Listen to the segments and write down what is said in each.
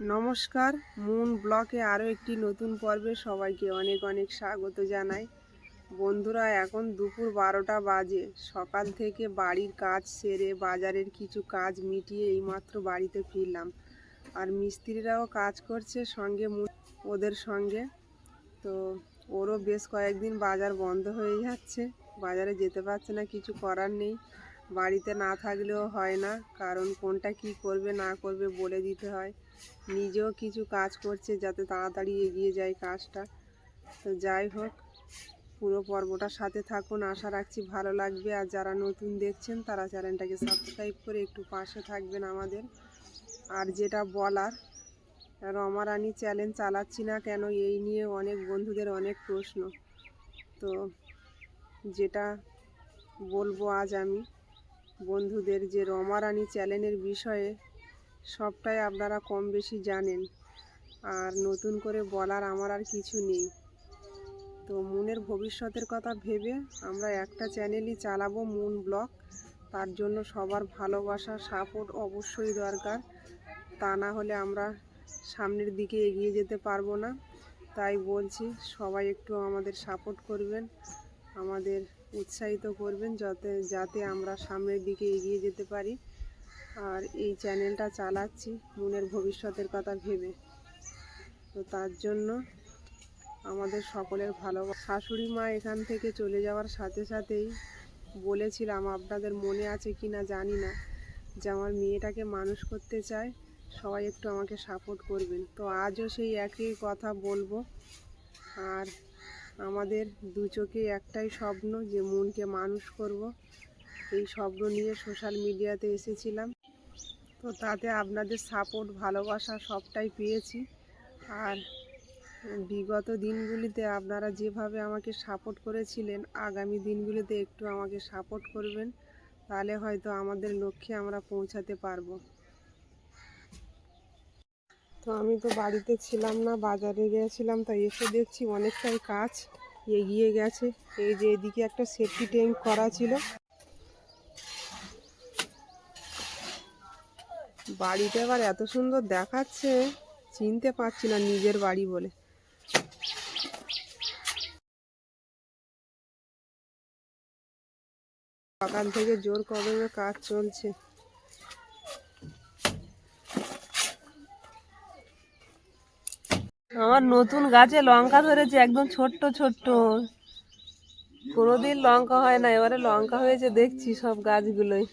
নমস্কার মুন ব্লকে আরও একটি নতুন পর্বে সবাইকে অনেক অনেক স্বাগত জানাই। বন্ধুরা, এখন দুপুর বারোটা বাজে। সকাল থেকে বাড়ির কাজ সেরে বাজারের কিছু কাজ মিটিয়ে এইমাত্র বাড়িতে ফিরলাম। আর মিস্ত্রিরাও কাজ করছে সঙ্গে ওদের সঙ্গে। তো ওরও বেশ কয়েকদিন বাজার বন্ধ হয়ে যাচ্ছে। বাজারে যেতে পারছে না, কিছু করার নেই। বাড়িতে না থাকলেও হয় না, কারণ কোনটা কি করবে, না করবে বলে দিতে হয়। নিজেও কিছু কাজ করছে যাতে তাড়াতাড়ি এগিয়ে যায় কাজটা। তো যাই হোক, পুরো পর্বটার সাথে থাকুন। আশা রাখছি ভালো লাগবে। আর যারা নতুন দেখছেন, তারা চ্যানেলটাকে সাবস্ক্রাইব করে একটু পাশে থাকবেন আমাদের। আর যেটা বলার রমারানি চ্যালেঞ্জ চালাচ্ছি না কেন, এই নিয়ে অনেক বন্ধুদের অনেক প্রশ্ন। তো যেটা বলব আজ আমি। বন্ধুদের যে রমারানি চ্যানেলের বিষয়ে সবটাই আপনারা কম বেশি জানেন। আর নতুন করে বলার আমার আর কিছু নেই। তো মুনের ভবিষ্যতের কথা ভেবে আমরা একটা চ্যানেলই চালাবো মুন ব্লগ। তার জন্য সবার ভালোবাসা, সাপোর্ট অবশ্যই দরকার। তা না হলে আমরা সামনের দিকে এগিয়ে যেতে পারব না। তাই বলছি, সবাই একটু আমাদের সাপোর্ট করবেন। আমাদের উৎসাহিত করবেন যাতে যাতে আমরা সামনের দিকে এগিয়ে যেতে পারি। আর এই চ্যানেলটা চালাচ্ছি মনের ভবিষ্যতের কথা ভেবে। তো তার জন্য আমাদের সকলের ভালো শাশুড়ি মা এখান থেকে চলে যাওয়ার সাথে সাথেই বলেছিলাম, আপনাদের মনে আছে কি না জানি না, যে আমার মেয়েটাকে মানুষ করতে চায়, সবাই একটু আমাকে সাপোর্ট করবেন। তো আজও সেই একই কথা বলব। আর আমাদের দু চোখে একটাই স্বপ্ন যে মনকে মানুষ করব। এই স্বপ্ন নিয়ে সোশ্যাল মিডিয়াতে এসেছিলাম। তো তাতে আপনাদের সাপোর্ট, ভালোবাসা সবটাই পেয়েছি। আর বিগত দিনগুলিতে আপনারা যেভাবে আমাকে সাপোর্ট করেছিলেন, আগামী দিনগুলিতে একটু আমাকে সাপোর্ট করবেন, তাহলে হয়তো আমাদের লক্ষ্যে আমরা পৌঁছাতে পারব। তো আমি তো বাড়িতে ছিলাম না, বাজারে গিয়েছিলাম তাই এসে দেখছি অনেকটাই কাজ এগিয়ে গেছে। এই যে এদিকে একটা সেফটি ট্যাঙ্ক করা ছিল। বাড়িটা এবার এত সুন্দর দেখাচ্ছে, চিনতে পারছি না নিজের বাড়ি বলে। সকাল থেকে জোর কদমে কাজ চলছে। আমার নতুন গাছে লঙ্কা ধরেছে, একদম ছোট্ট ছোট্ট। কোনোদিন লঙ্কা হয় না, এবারে লঙ্কা হয়েছে, দেখছি সব গাছগুলোই।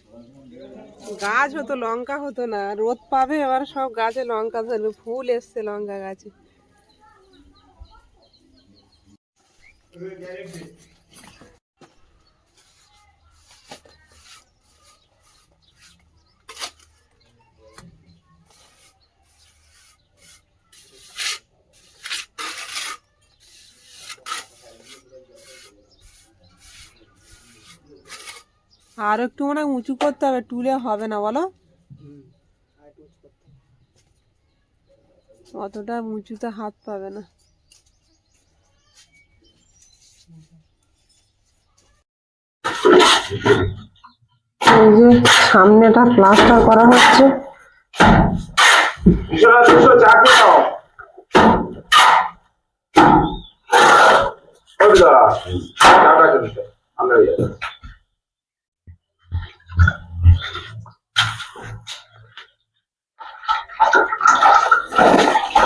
গাছ হতো, লঙ্কা হতো না, রোদ পাবে, এবার সব গাছে লঙ্কা ধরবে, ফুল এসছে লঙ্কা গাছে। আর একটু মনে হয় উঁচু করতে হবে, টুলে হবে না, বলো? অতটা উঁচুতে হাত পাবে না। এই যে সামনেটা প্লাস্টার করা হচ্ছে। আমরা হয়ে যাবে দেখা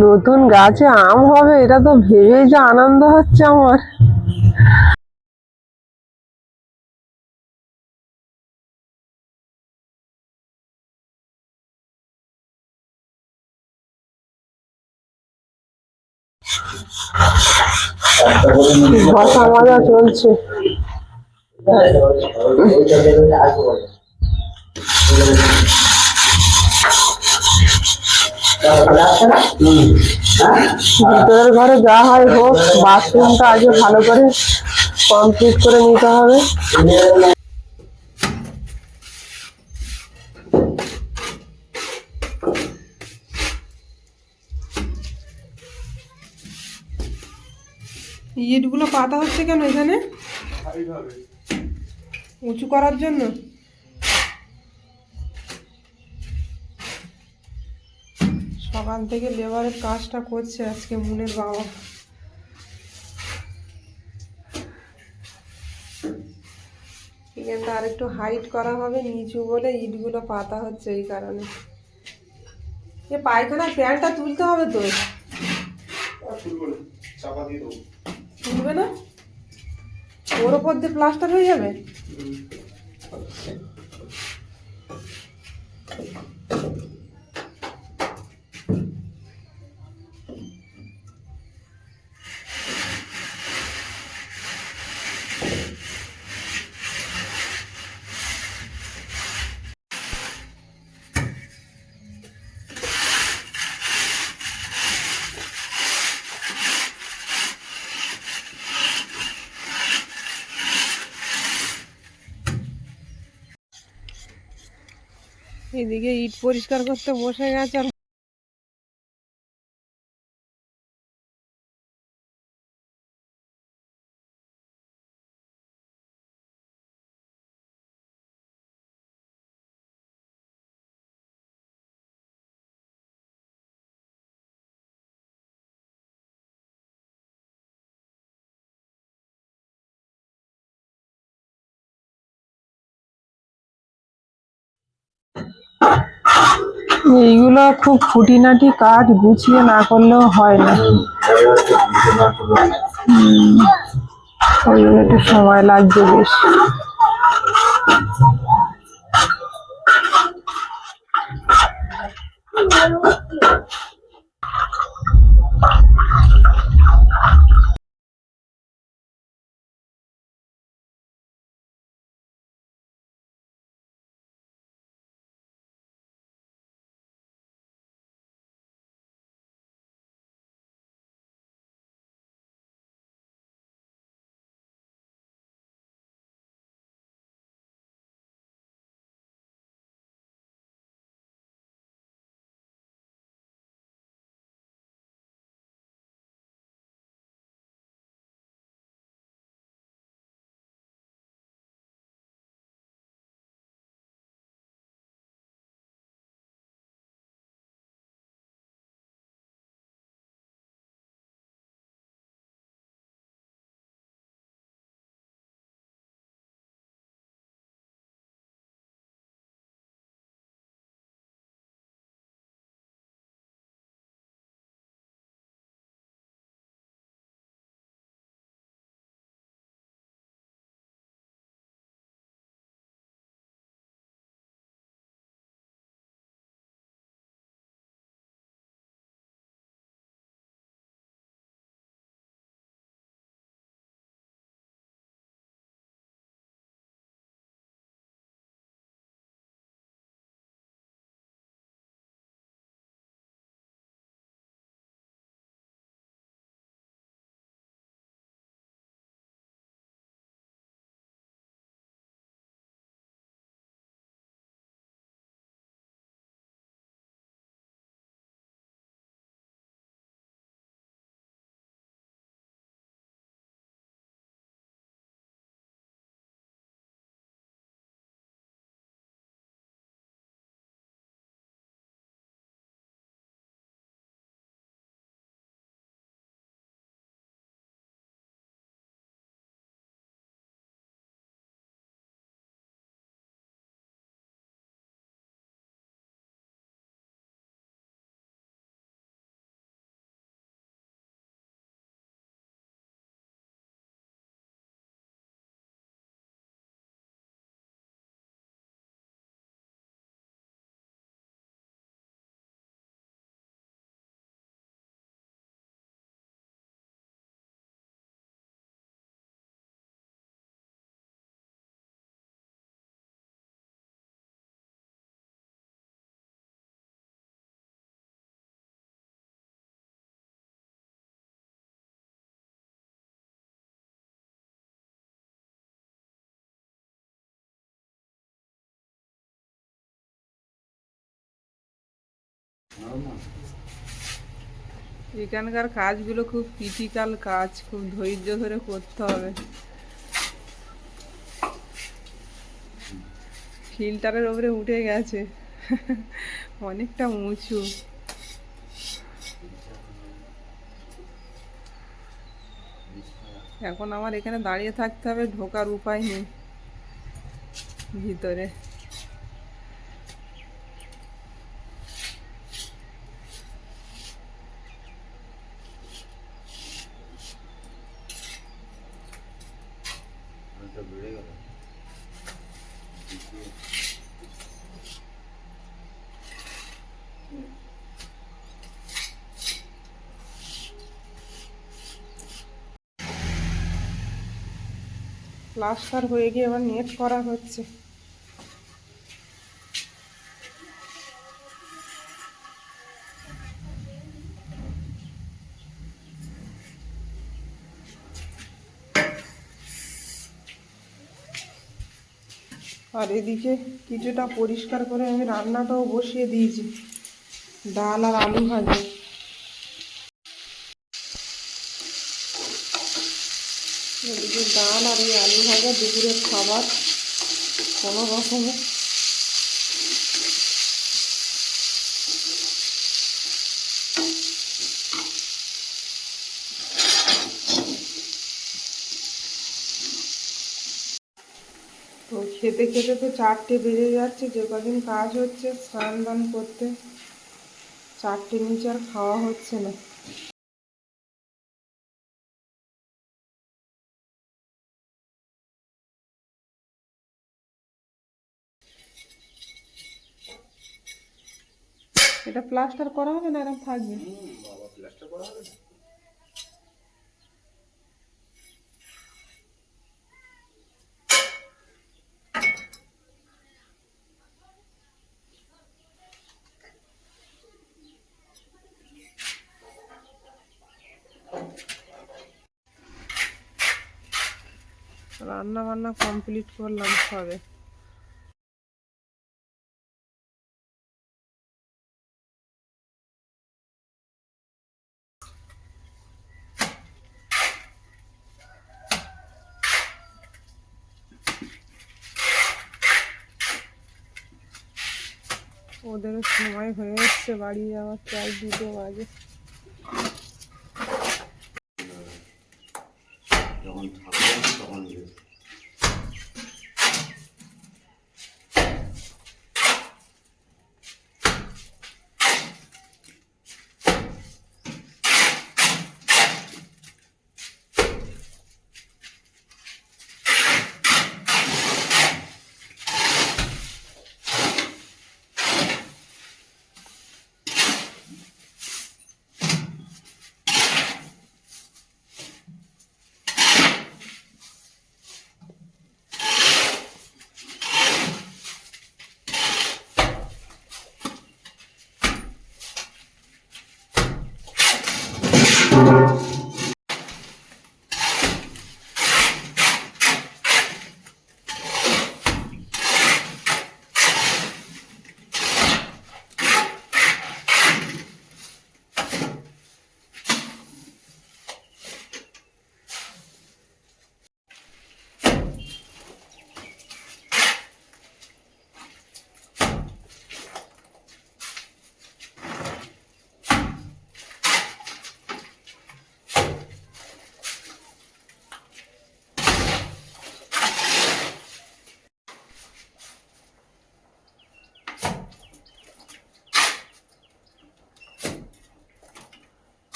নতুন গাছে আম হবে এটা তো ভেবেই যে আনন্দ হচ্ছে আমার। মাজা চলছে। ভিতরের ঘরে যা হয় হোক বাথরুমটা আগে ভালো করে কমপ্লিট করে নিতে হবে। ইটগুলো পাতা হচ্ছে কেন এখানে? উঁচু করার জন্য? সকাল থেকে লেবারের কাজটা করছে আজকে মুনের বাবা। এখানটা আরেকটু হাইট করা হবে, নিচু বলে ইটগুলো পাতা হচ্ছে এই কারণে। এ পায়খানার প্যান্টটা তুলতে হবে তো। তুলবে না? ওর ওপর দিয়ে প্লাস্টার হয়ে যাবে? এদিকে ইট পরিষ্কার করতে বসে গেছে আর এইগুলো খুব খুঁটিনাটি কাজ গুছিয়ে না করলেও হয় না। ওই একটু সময় লাগবে বেশ। এখানকার কাজগুলো খুব ক্রিটিক্যাল কাজ, খুব ধৈর্য ধরে করতে হবে। ফিল্টারের ওপরে উঠে গেছে। অনেকটা উঁচু। এখন আমার এখানে দাঁড়িয়ে থাকতে হবে, ঢোকার উপায় নেই ভিতরে। প্লাস্টার হয়ে গিয়ে এবার নেট করা হচ্ছে। আর এদিকে কিছুটা পরিষ্কার করে আমি রান্নাটাও বসিয়ে দিয়েছি। ডাল আর আলু ভাজা। এদিকে ডাল আর এই আলু ভাজা, দুপুরের খাবার কোনো রকমে। তো খেতে খেতে তো চারটে বেজে যাচ্ছে, যে কদিন কাজ হচ্ছে স্নান দান করতে চারটে নিচে আর খাওয়া হচ্ছে না। এটা প্লাস্টার করা হবে না এরকম থাকবে? রান্না বান্না কমপ্লিট করলাম সবে ওদেরও সময় হয়ে এসছে বাড়ি যাওয়ার প্রায় দুটো বাজে।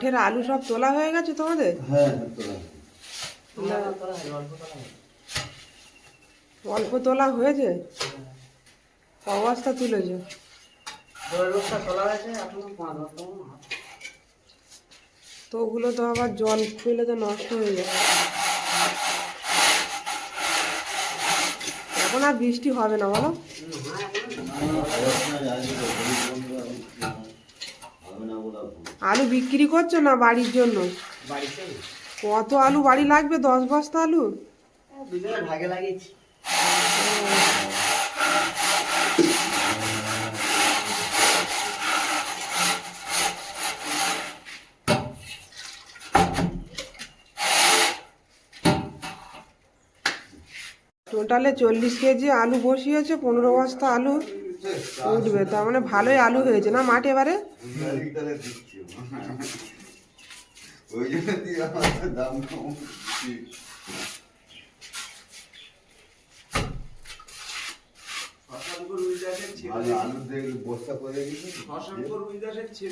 মাঠের আলু সব তোলা হয়ে গেছে তোমাদের? হ্যাঁ হ্যাঁ। অল্প তোলা হয়েছে। ক বস্তা তুলেছে। তো ওগুলো তো আবার জল পেলে তো নষ্ট হয়ে যাবে এখন আর বৃষ্টি হবে না বলো হবে না বলে আর বলব। আলু বিক্রি করছ না বাড়ির জন্য? কত আলু বাড়ি লাগবে? দশ বস্তা আলু? ভাগে লাগিয়েছি। টোটালে চল্লিশ কেজি আলু বসিয়েছে পনেরো বস্তা আলু। উঠবে তার মানে ভালোই আলু হয়েছে না মাঠ এবারে? দিচ্ছি ওই জন্য দিয়ে আমার দাম কম দিচ্ছি। আলু আলু দিয়ে বস্তা করে দিচ্ছি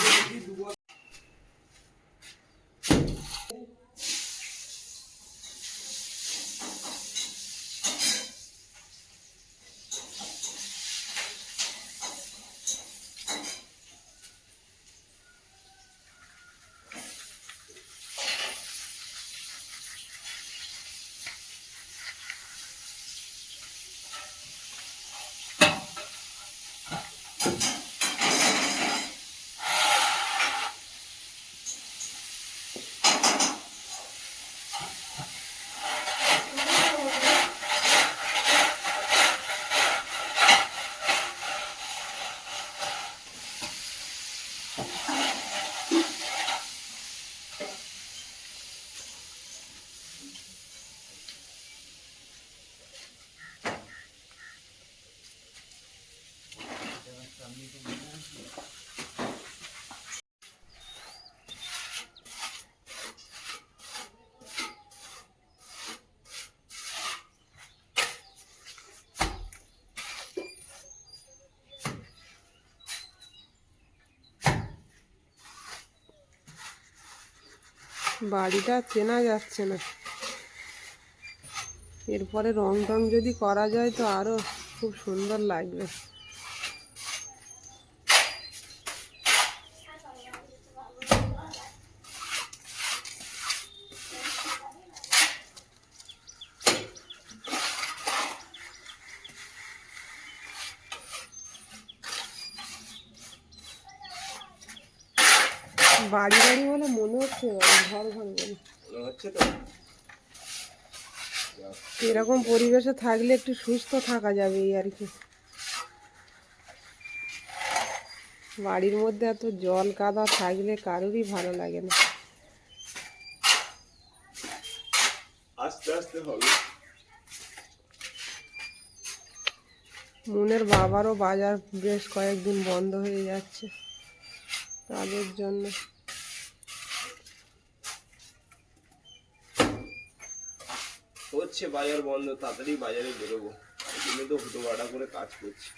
বাড়িটা চেনা যাচ্ছে না। এরপরে রং টং যদি করা যায় তো আরও খুব সুন্দর লাগবে বাড়ি বাড়ি বলে মনে হচ্ছে না, ঘর ঘর বলে এরকম পরিবেশে থাকলে একটু সুস্থ থাকা যাবে এই আর কি। বাড়ির মধ্যে এত জল কাদা থাকলে কারোরই ভালো লাগে না। আস্তে আস্তে হবে। মনের বাবারও বাজার বেশ কয়েকদিন বন্ধ হয়ে যাচ্ছে। তাদের জন্য হচ্ছে বাজার বন্ধ তাড়াতাড়ি বাজারে বেরোবো। এই জন্য তো হুটো বাটা করে কাজ করছি।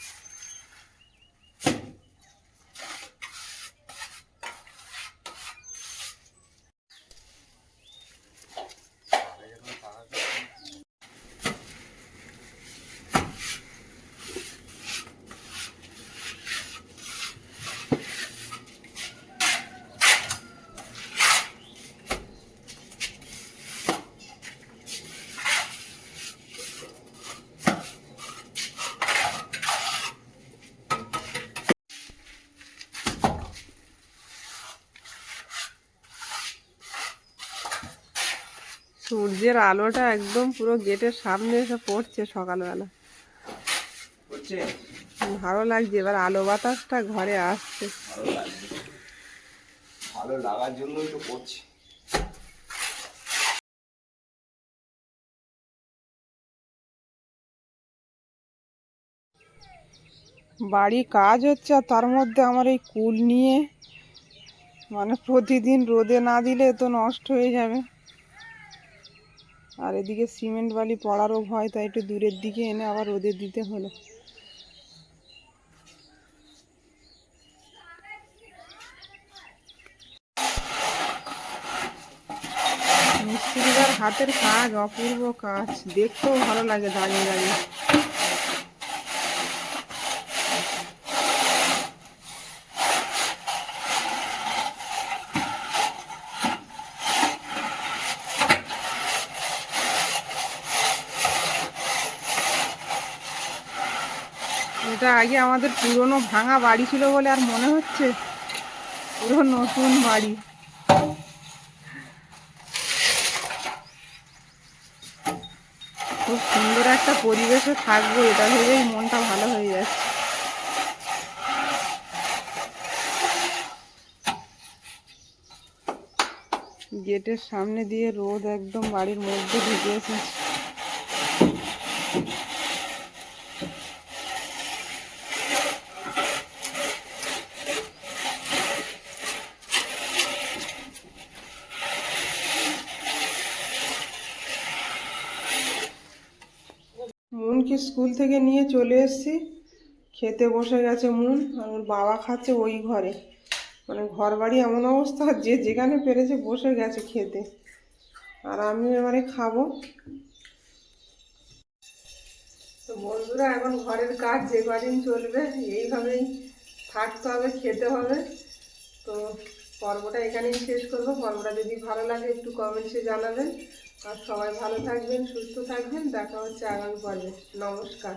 সূর্যের আলোটা একদম পুরো গেটের সামনে এসে পড়ছে সকালবেলা। ভালো লাগছে। এবার আলো বাতাসটা ঘরে আসছে। ভালো লাগার জন্যই তো করছি বাড়ি কাজ হচ্ছে আর তার মধ্যে আমার এই কুল নিয়ে মানে প্রতিদিন রোদে না দিলে তো নষ্ট হয়ে যাবে। আর এদিকে সিমেন্ট বালি পড়ারও ভয়, তাই একটু দূরের দিকে এনে আবার রোদে দিতে হলো। মিস্ত্রিদার হাতের কাজ, অপূর্ব কাজ। দেখতেও ভালো লাগে দাঁড়িয়ে দাঁড়িয়ে এটা আগে আমাদের পুরনো ভাঙা বাড়ি ছিল বলে আর মনে হচ্ছে? পুরো নতুন বাড়ি। খুব সুন্দর একটা পরিবেশে থাকব, এটা ভেবেই মনটা ভালো হয়ে যাচ্ছে। গেটের সামনে দিয়ে রোদ একদম বাড়ির মধ্যে ঢুকে এসেছে মুনকে স্কুল থেকে নিয়ে চলে এসেছি। খেতে বসে গেছে মুন আর ওর বাবা খাচ্ছে ওই ঘরে। মানে ঘর বাড়ি এমন অবস্থা যে যেখানে পেরেছে বসে গেছে খেতে। আর আমি এবারে খাব। তো বন্ধুরা, এখন ঘরের কাজ যে কদিন চলবে, এইভাবেই থাকতে হবে, খেতে হবে। তো পর্বটা এখানেই শেষ করব। পর্বটা যদি ভালো লাগে, একটু কমেন্টসে জানাবেন। আর সবাই ভালো থাকবেন সুস্থ থাকবেন দেখা হচ্ছে আগামী পর্বে। নমস্কার।